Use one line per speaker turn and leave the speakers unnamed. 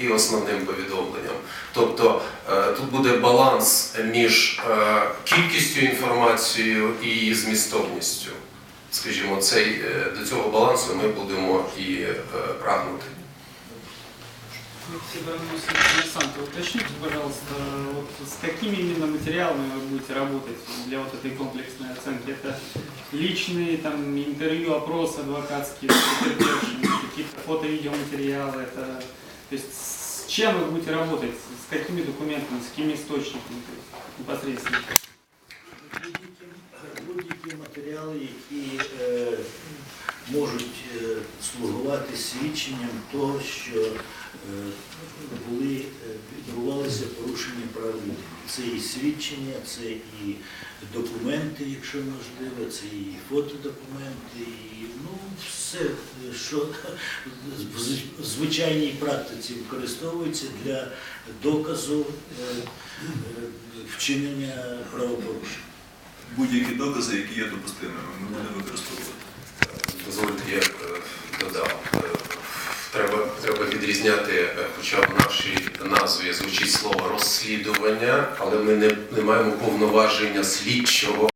і основним повідомленням. Тобто е, тут буде баланс між е, кількістю інформації і її змістовністю. Скажімо, цей, е, до цього балансу ми будемо і е, прагнути.
Алексей Баранович Александр, уточните, пожалуйста, вот с какими именно материалами вы будете работать для вот этой комплексной оценки? Это личные там интервью, опросы адвокатские с потерпевшими, какие-то фото-видеоматериалы, это то есть с чем вы будете работать, с какими документами, с какими источниками то есть, непосредственно?
Будь-які- Будь-які матеріали, які е, можуть е, слугувати свідченням того, що е, були, е, відбувалися порушення. Це і свідчення, це і документи, якщо можливо, це і фотодокументи, і ну, все, що в звичайній практиці використовується для доказу е, е, вчинення правопорушення.
Будь-які докази, які є допустимими, ми будемо використовувати.
Дозвольте, я е, додав. Відрізняти, е, хоча в нашій назві звучить слово розслідування, але ми не, не маємо повноваження слідчого